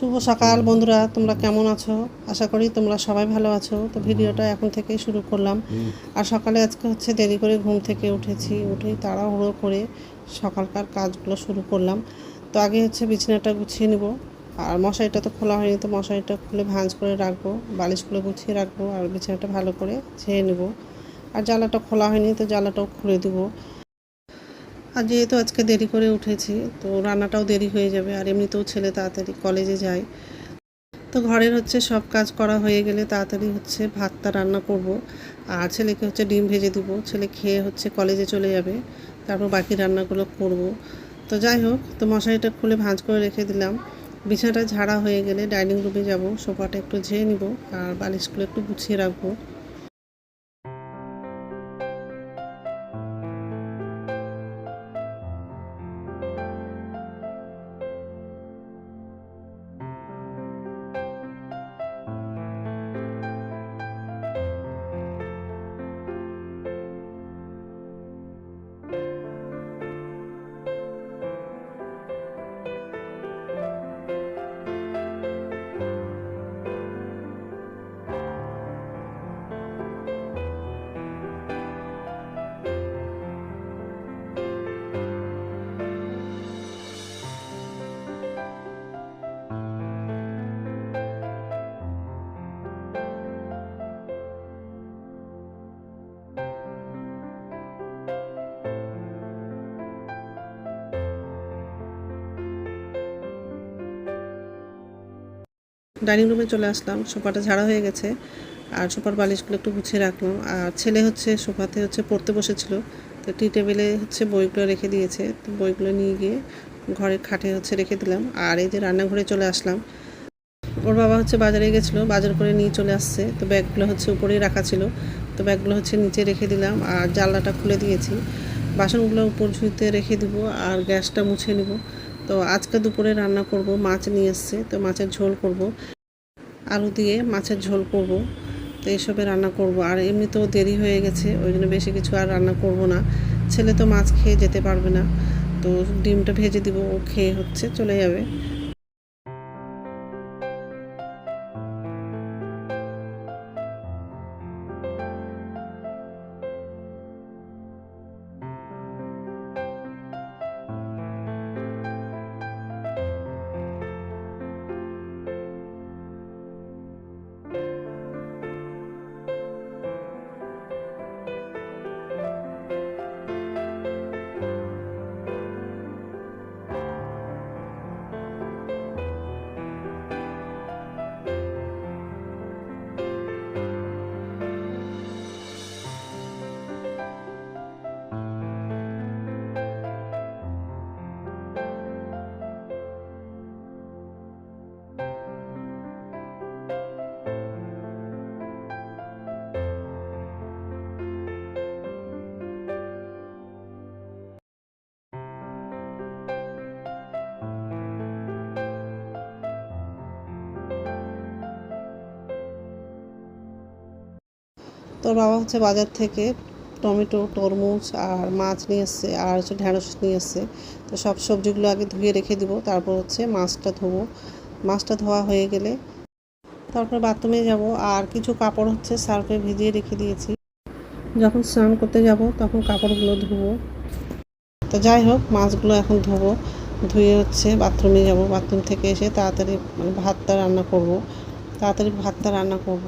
শুভ সকাল বন্ধুরা তোমরা কেমন আছো? আশা করি তোমরা সবাই ভালো আছো। তো ভিডিওটা এখন থেকেই শুরু করলাম। আর সকালে আজকে হচ্ছে দেরি করে ঘুম থেকে উঠেছি উঠেই তাড়াহুড়ো করে সকালকার কাজগুলো শুরু করলাম। তো আগে হচ্ছে বিছানাটা গুছিয়ে নিব। আর মশারিটা তো খোলা হয়নি তো মশারিটা খুলে ভাঁজ করে রাখব বালিশগুলো গুছিয়ে রাখব আর বিছানাটা ভালো করে ছেয়ে নেব। আর জ্বালাটা খোলা হয়নি তো জ্বালাটাও খুলে দেবো। আর যেহেতু আজকে দেরি করে উঠেছি, তো রান্নাটাও দেরি হয়ে যাবে আর এমনিতেও ছেলে তাড়াতাড়ি কলেজে যায়। তো ঘরের হচ্ছে সব কাজ করা হয়ে গেলে তাড়াতাড়ি হচ্ছে ভাতটা রান্না করব। আর ছেলেকে হচ্ছে ডিম ভেজে দিব। ছেলে খেয়ে হচ্ছে কলেজে চলে যাবে। তারপর বাকি রান্নাগুলো করব। তো যাই হোক, তো মশারিটা খুলে ভাঁজ করে রেখে দিলাম। বিছানাটা ঝাড়া হয়ে গেলে ডাইনিং রুমে যাব। সোফাটা একটু ঝেয়ে নিব আর বালিশগুলো একটু গুছিয়ে রাখব। ডাইনিং রুমে চলে আসলাম। সোফাটা ঝাড়া হয়ে গেছে আর সোফার বালিশগুলো একটু গুছিয়ে রাখলাম। আর ছেলে হচ্ছে সোফাতে হচ্ছে পড়তে বসেছিল। তো টি টেবিলে হচ্ছে বইগুলো রেখে দিয়েছে। তো বইগুলো নিয়ে গিয়ে ঘরের খাটে হচ্ছে রেখে দিলাম। আর এই যে রান্নাঘরে চলে আসলাম। ওর বাবা হচ্ছে বাজারে গেছিল, বাজার করে নিয়ে চলে আসছে। তো ব্যাগগুলো হচ্ছে উপরেই রাখা ছিল। তো ব্যাগগুলো হচ্ছে নিচে রেখে দিলাম আর জানলাটা খুলে দিয়েছি। বাসনগুলো উপর ঝুঁতে রেখে দিব আর গ্যাসটা মুছে নিব। তো আজকে দুপুরে রান্না করব, মাছ নিয়ে এসছে, তো মাছের ঝোল করব। আলু দিয়ে মাছের ঝোল করব, তো এসবে রান্না করব। আর এমনিতেও দেরি হয়ে গেছে, ওই জন্য বেশি কিছু আর রান্না করব না। ছেলে তো মাছ খেয়ে যেতে পারবে না, তো ডিমটা ভেজে দিব, ও খেয়ে হচ্ছে, চলে যাবে। তোর বাবা হচ্ছে বাজার থেকে টমেটো, তরমুজ আর মাছ নিয়ে এসছে, আর হচ্ছে ঢ্যাঁড়স নিয়ে এসছে। তো সব সবজিগুলো আগে ধুয়ে রেখে দিব, তারপর হচ্ছে মাছটা ধোবো। মাছটা ধোয়া হয়ে গেলে তারপর বাথরুমে যাব, আর কিছু কাপড় হচ্ছে সার্ফে ভিজিয়ে রেখে দিয়েছি। যখন স্নান করতে যাব তখন কাপড়গুলো ধুবো। তো যাই হোক, মাছগুলো এখন ধোবো, ধুয়ে হচ্ছে বাথরুমে যাব। বাথরুম থেকে এসে তাড়াতাড়ি মানে ভাতটা রান্না করব। তাড়াতাড়ি ভাতটা রান্না করব।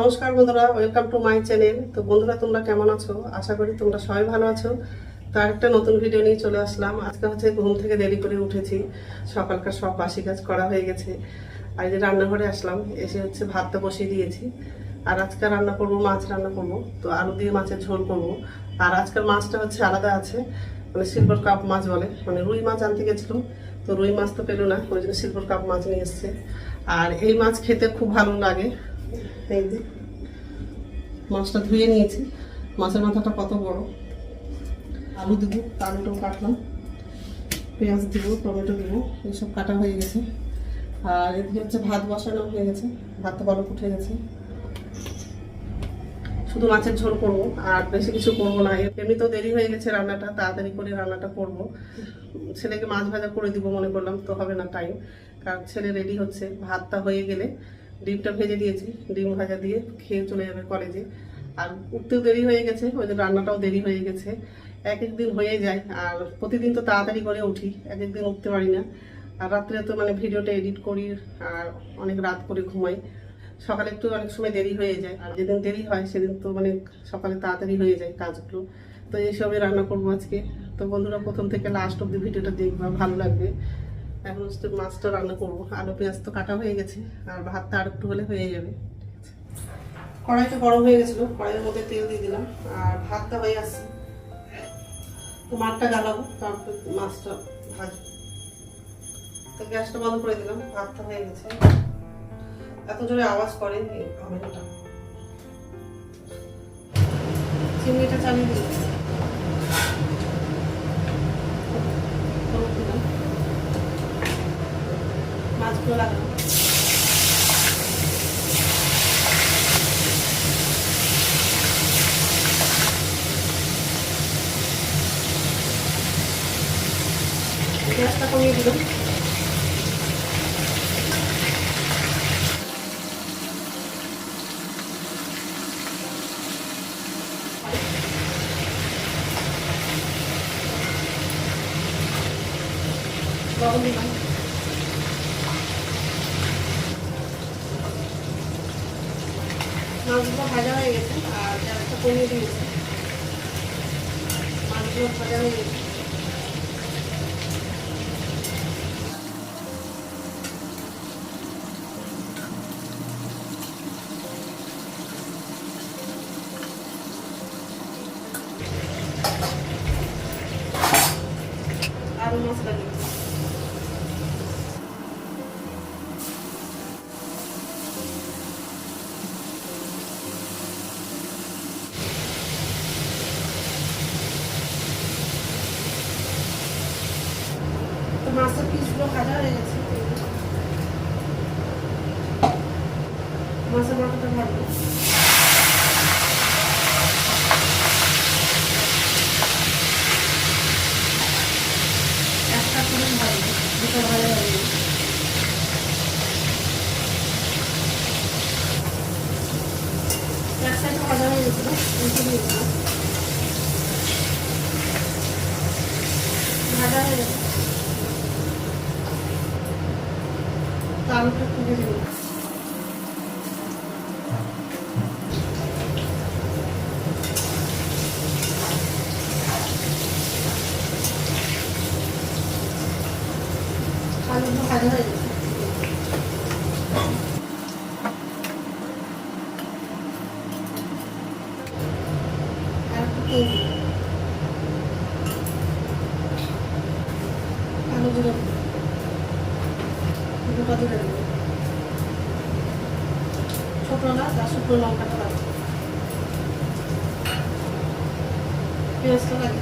নমস্কার বন্ধুরা ওয়েলকাম টু মাই চ্যানেল তো বন্ধুরা, তোমরা কেমন আছো? আশা করি তোমরা সবাই ভালো আছো। তো আরেকটা নতুন ভিডিও নিয়ে চলে আসলাম। আজকে হচ্ছে ঘুম থেকে দেরি করে উঠেছি। সকালকার সব বাসি কাজ করা হয়ে গেছে। আর যে রান্নাঘরে আসলাম, এসে হচ্ছে ভাতটা বসিয়ে দিয়েছি। আর আজকে রান্না করব, মাছ রান্না করব। তো আলু দিয়ে মাছের ঝোল করব। আর আজকের মাছটা হচ্ছে আলাদা আছে মানে সিলভার কাপ মাছ বলে। মানে রুই মাছ আনতে গেছিলাম। তো রুই মাছ তো পেল না, ওই জন্য সিলভার কাপ মাছ নিয়ে এসছে। আর এই মাছ খেতে খুব ভালো লাগে। মাছটা ধুয়ে নিয়েছি। মাছের মাথাটা কত বড়? আলু দেবো আলুটাও কাটলাম। পেঁয়াজ দিব, টমেটো দিব, এইসব কাটা হয়ে গেছে। আর এদিকে হচ্ছে ভাত বসানো হয়ে গেছে। ভাত তো বরফ উঠে গেছে। শুধু মাছের ঝোল করব, আর বেশি কিছু করব না। এমনিতেও দেরি হয়ে গেছে রান্নাটা, তাড়াতাড়ি করে রান্নাটা করব। ছেলেকে মাছ ভাজা করে দিব মনে করলাম, তো হবে না টাইম কারণ ছেলে রেডি হচ্ছে, ভাতটা হয়ে গেলে ডিমটা ভেজে দিয়েছি। ডিম ভাজা দিয়ে খেয়ে চলে যাবে কলেজে। আর উঠতেও দেরি হয়ে গেছে, ওই জন্য রান্নাটাও দেরি হয়ে গেছে। এক এক দিন হয়ে যায়, আর প্রতিদিন তো তাড়াতাড়ি করে উঠি, এক এক দিন উঠতে পারি না। আর রাত্রে তো মানে ভিডিওটা এডিট করি, আর অনেক রাত করে ঘুমাই। সকালে একটু অনেক সময় দেরি হয়ে যায়, আর যেদিন দেরি হয় সেদিন তো মানে সকালে তাড়াতাড়ি হয়ে যায় কাজগুলো। তো এইসবে রান্না করব আজকে। তো বন্ধুরা, প্রথম থেকে লাস্ট অব্দি ভিডিওটা দেখবা, ভালো লাগবে। এখন হচ্ছে মাছটা রান্না করব। আলু, পেঁয়াজ তো কাটা হয়ে গেছে, আর ভাতটা আর একটু হলে হয়ে যাবে। কড়াইটা গরম হয়ে গেছিল, কড়াইয়ের মধ্যে তেল দিয়ে দিলাম, আর ভাতটা হয়ে আসছে। তো মাছটা গালাবো, তারপর মাছটা ভাজবো। তো গ্যাসটা বন্ধ করে দিলাম, ভাতটা হয়ে গেছে। এত জোরে আওয়াজ করে আমেরিটা। চিমনিটা চালিয়ে দিলাম। মাছগুলো লাগালাম গ্যাসটা কমিয়ে দিলাম। লবণ দিলাম। মাছগুলো ভাজা হয়ে গেছে, আর গ্যাসটা কমিয়ে দিয়েছে। মাছগুলো ভাজা হয়ে গেছে। আরও মশলা দিচ্ছি তো মাছের পিসগুলো ভাজা হয়ে গেছে মাছের মাথাটা ভাজবো একটা করে ভাজবো দুটো ভাজা হয়ে গেছে এক সাইডে ভাজা হয়ে গেছিল উল্টে দিয়েছিলাম ভাজা হয়ে গেছে তো আলুটা তুলে দিল আলুটা ভাজা হয়ে গেছে আর একটু তেল দিলাম। আলু দিলাম দুটো দিলে ছোটো না তার শুকনো লঙ্কাটা লাগবে। পেঁয়াজটা লাগে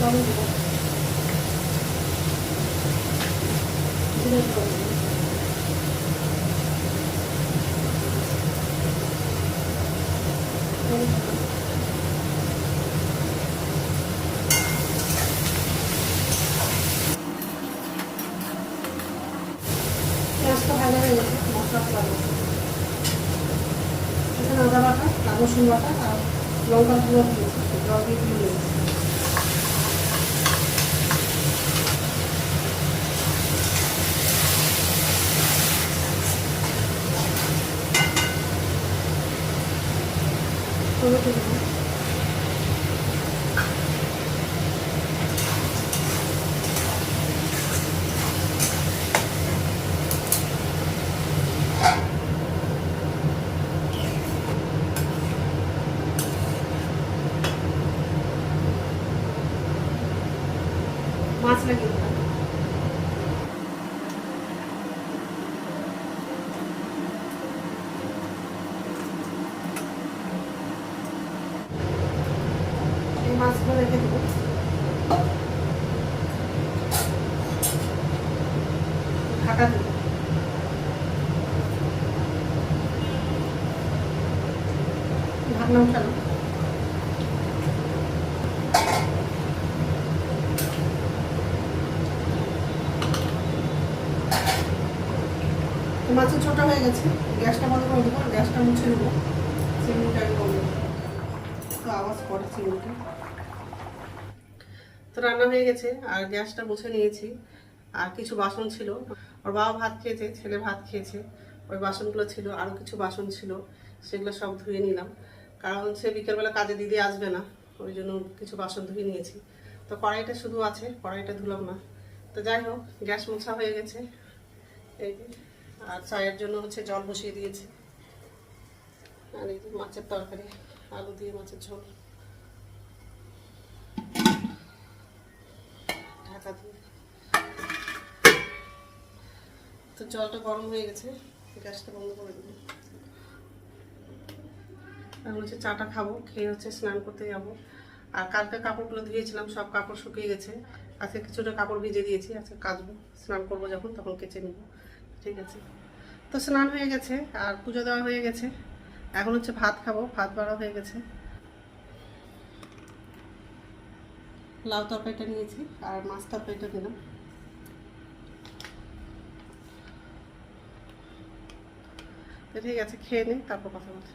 লবণ দেবো জিরে দেবো হলুদ দেবো পেঁয়াজটা ভাজা হয়ে গেছে মশলাটা লাগবে এখানে আদা বাটা আর রসুন বাটা আর লঙ্কা গুঁড়ো দিয়েছি জল দিয়ে দিয়ে দিয়েছি টমেটো দেবো মাছ লাগিয়ে দিলাম এই মাছগুলো রেখে দেবো। ঢাকা দেবো ঢাকনা উঠানো মাছের ছোট হয়ে গেছে, গ্যাসটা বন্ধ করে দেবো, গ্যাসটা মুছে চিমনিটাকে বন্ধ। তো আওয়াজ করে চিমনিটা তো রান্না হয়ে গেছে, আর গ্যাসটা মুছে নিয়েছি। আর কিছু বাসন ছিল। ওর বাবা ভাত খেয়েছে, ছেলে ভাত খেয়েছে। ওই বাসনগুলো ছিল আরও কিছু বাসন ছিল, সেগুলো সব ধুয়ে নিলাম। কারণ সে বিকেলবেলা কাজে দিদি আসবে না, ওই জন্য কিছু বাসন ধুয়ে নিয়েছি। তো কড়াইটা শুধু আছে, কড়াইটা ধুলাম না। তো যাই হোক, গ্যাস মোছা হয়ে গেছে। এই। আর চায়ের জন্য হচ্ছে জল বসিয়ে দিয়েছি। আর এই মাছের তরকারি, আলু দিয়ে মাছের ঝোল। ঢাকা দিয়ে। তো জলটা গরম হয়ে গেছে, গ্যাসটা বন্ধ করে দেবো এখন হচ্ছে চাটা খাব, খেয়ে হচ্ছে স্নান করতে যাব। আর কালকে কাপড়গুলো ধুয়েছিলাম, সব কাপড় শুকিয়ে গেছে। আজকে কিছুটা কাপড় ভিজে দিয়েছি, আজকে কাচবো, স্নান করব যখন, তখন কেচে নেব। ঠিক আছে। তো স্নান হয়ে গেছে আর পুজো দেওয়া হয়ে গেছে। এখন হচ্ছে ভাত খাব, ভাত বাড়া হয়ে গেছে। লাউ তরকারিটা নিয়েছি আর মাছ তরকারিটা নিলাম তো ঠিক আছে, খেয়ে নিই তারপর কথা বলছি।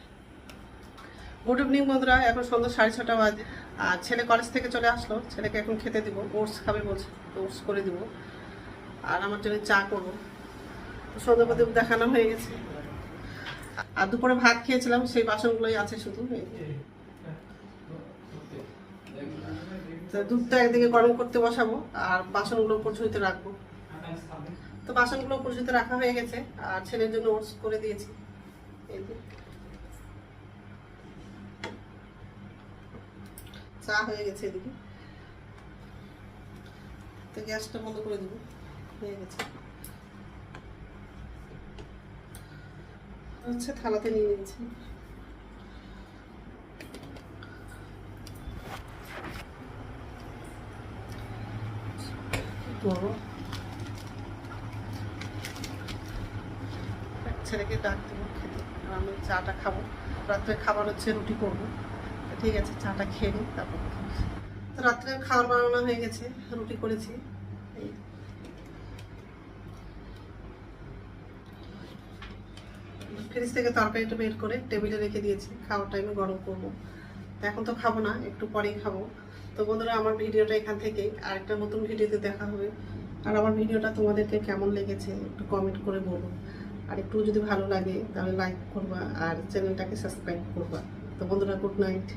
গুড ইভিনিং বন্ধুরা, এখন সন্ধ্যা সাড়ে ছটা বাজে। আর ছেলে কলেজ থেকে চলে আসলো, ছেলেকে এখন খেতে দিব, ওটস খাবে বলছে ওটস করে দিব। আর আমার জন্য চা করব। তো দেখানো হয়ে গেছে। আর দুপুরে ভাত খেয়েছিলাম, সেই বাসনগুলোই আছে শুধু। দুধটা একদিকে গরম করতে বসাবো, আর বাসনগুলো উপর ঝুঁইতে রাখব। তো বাসনগুলো উপর ঝুঁইতে রাখা হয়ে গেছে, আর ছেলের জন্য ওটস করে দিয়েছি। চা হয়ে গেছে এদিকে। তো গ্যাসটা বন্ধ করে দেবো। হয়ে গেছে। হচ্ছে থালাতে নিয়ে নিয়েছি। করব? ছেলেকে ডাক দেবো খেতে আর আমি চাটা খাব। রাত্রে খাবার হচ্ছে রুটি করব। ঠিক আছে, চাটা খেয়ে নিই, তারপর রাত্রে খাবার বানানো হয়ে গেছে, রুটি করেছি এই ফ্রিজ থেকে তরকারিটা বের করে টেবিলে রেখে দিয়েছি। খাওয়ার টাইমে গরম করব। এখন তো খাব না, একটু পরেই খাব। তো বন্ধুরা, আমার ভিডিওটা এখান থেকেই। আর একটা নতুন ভিডিওতে দেখা হবে। আর আমার ভিডিওটা তোমাদেরকে কেমন লেগেছে একটু কমেন্ট করে বলো। আর একটু যদি ভালো লাগে, তাহলে লাইক করবা আর চ্যানেলটাকে সাবস্ক্রাইব করবা। তো বন্ধুরা গুড নাইট